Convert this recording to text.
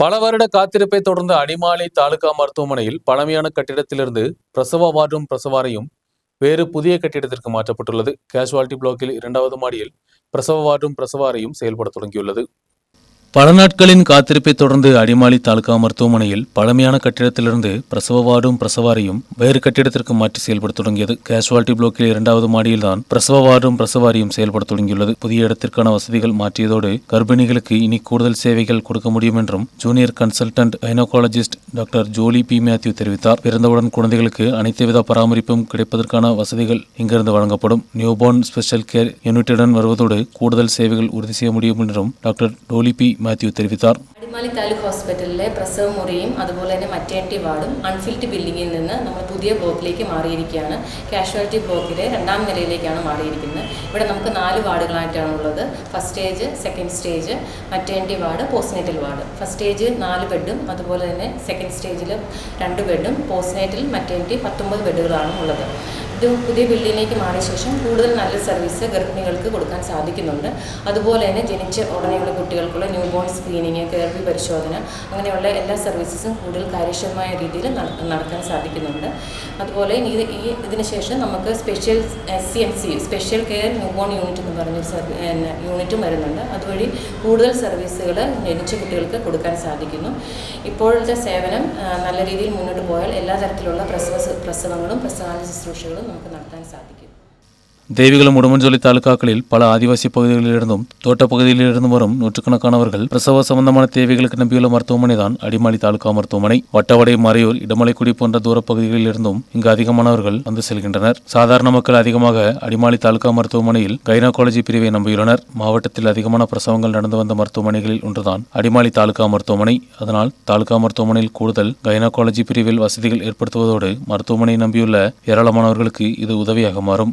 பல வருட காத்திருப்பை தொடர்ந்து அடிமாலை தாலுகா மருத்துவமனையில் பழமையான கட்டிடத்திலிருந்து பிரசவ வார்டும் பிரசவாரையும் வேறு புதிய கட்டிடத்திற்கு மாற்றப்பட்டுள்ளது. கேஷுவாலிட்டி பிளாக்கில் இரண்டாவது மாடியில் பிரசவ வார்டும் பிரசவாரையும் செயல்பட தொடங்கியுள்ளது. பல நாட்களின் காத்திருப்பை தொடர்ந்து அடிமாலி தாலுகா மருத்துவமனையில் பழமையான கட்டிடத்திலிருந்து பிரசவ வார்டும் பிரசவாரியும் வேறு கட்டிடத்திற்கு மாற்றி செயல்பட தொடங்கியது. கேஷுவாலிட்டி பிளாக்கில் இரண்டாவது மாடியில்தான் பிரசவ வார்டும் பிரசவாரியும் செயல்பட தொடங்கியுள்ளது. புதிய இடத்திற்கான வசதிகள் மாற்றியதோடு கர்ப்பிணிகளுக்கு இனி கூடுதல் சேவைகள் கொடுக்க முடியும் என்றும் junior consultant gynecologist doctor Jolly P Mathew தெரிவித்தார். பிறந்தவுடன் குழந்தைகளுக்கு அனைத்து வித பராமரிப்பும் கிடைப்பதற்கான வசதிகள் இங்கிருந்து வழங்கப்படும். நியூபோர்ன் ஸ்பெஷல் கேர் யூனிட்டுடன் வருவதோடு கூடுதல் சேவைகள் உறுதி செய்ய முடியும் என்றும் டாக்டர் டோலி பி മാത്യു തെരുവിത്താർ. അടിമാലി താലൂക്ക് ഹോസ്പിറ്റലിലെ പ്രസവ മുറിയും അതുപോലെ തന്നെ മറ്റേണിറ്റി വാർഡും അൺഫിൽഡ് ബിൽഡിങ്ങിൽ നിന്ന് നമ്മൾ പുതിയ ബ്ലോക്കിലേക്ക് മാറിയിരിക്കുകയാണ്. കാഷ്വാലിറ്റി ബ്ലോക്കിലെ രണ്ടാം നിലയിലേക്കാണ് മാറിയിരിക്കുന്നത്. ഇവിടെ നമുക്ക് നാല് വാർഡുകളായിട്ടാണ് ഉള്ളത് first stage second stage maternity ward postnatal ward. First stage നാല് ബെഡും അതുപോലെ തന്നെ സെക്കൻഡ് സ്റ്റേജിൽ രണ്ട് ബെഡും പോസ്റ്റ്നേറ്റൽ മറ്റേണിറ്റി പത്തൊമ്പത് ബെഡുകളാണ് ഉള്ളത് ഇത് പുതിയ ബിൽഡിങ്ങിലേക്ക് മാറിയ ശേഷം കൂടുതൽ നല്ല സർവീസ് ഗർഭിണികൾക്ക് കൊടുക്കാൻ സാധിക്കുന്നുണ്ട്. അതുപോലെ തന്നെ ജനിച്ച ഉടനെയുള്ള കുട്ടികൾക്കുള്ള ന്യൂ ബോൺ സ്ക്രീനിങ് കേൾവി പരിശോധന അങ്ങനെയുള്ള എല്ലാ സർവീസസും കൂടുതൽ കാര്യക്ഷമമായ രീതിയിൽ നടക്കാൻ സാധിക്കുന്നുണ്ട്. അതുപോലെ ഈ ഇതിന് ശേഷം നമുക്ക് special S C M C special care new born unit എന്ന് പറഞ്ഞ യൂണിറ്റും വരുന്നുണ്ട്. അതുവഴി കൂടുതൽ സർവീസുകൾ ജനിച്ച കുട്ടികൾക്ക് കൊടുക്കാൻ സാധിക്കുന്നു. ഇപ്പോഴത്തെ സേവനം നല്ല രീതിയിൽ മുന്നോട്ട് പോയാൽ എല്ലാ തരത്തിലുള്ള പ്രസവ പ്രസവങ്ങളും പ്രസവാന ശുശ്രൂഷകളും നമുക്ക് നടത്താൻ സാധിക്കും. தேவிகுளம் உடுமஞ்சோலி தாலுகாக்களில் பல ஆதிவாசி பகுதிகளிலிருந்தும் தோட்டப்பகுதியிலிருந்தும் வரும் நூற்றுக்கணக்கானவர்கள் பிரசவ சம்பந்தமான தேவைகளுக்கு நம்பியுள்ள மருத்துவமனை தான் அடிமாலி தாலுகா மருத்துவமனை. வட்டவடை மறையூர் இடமலைக்குடி போன்ற தூர பகுதிகளிலிருந்தும் இங்கு அதிகமானவர்கள் வந்து செல்கின்றனர். சாதாரண மக்கள் அதிகமாக அடிமாலி தாலுகா மருத்துவமனையில் கைனகாலஜி பிரிவை நம்பியுள்ளனர். மாவட்டத்தில் அதிகமான பிரசவங்கள் நடந்து வந்த மருத்துவமனைகளில் ஒன்றுதான் அடிமாலி தாலுகா மருத்துவமனை. அதனால் தாலுகா மருத்துவமனையில் கூடுதல் கைனகாலஜி பிரிவில் வசதிகள் ஏற்படுத்துவதோடு மருத்துவமனை நம்பியுள்ள ஏராளமானவர்களுக்கு இது உதவியாக மாறும்.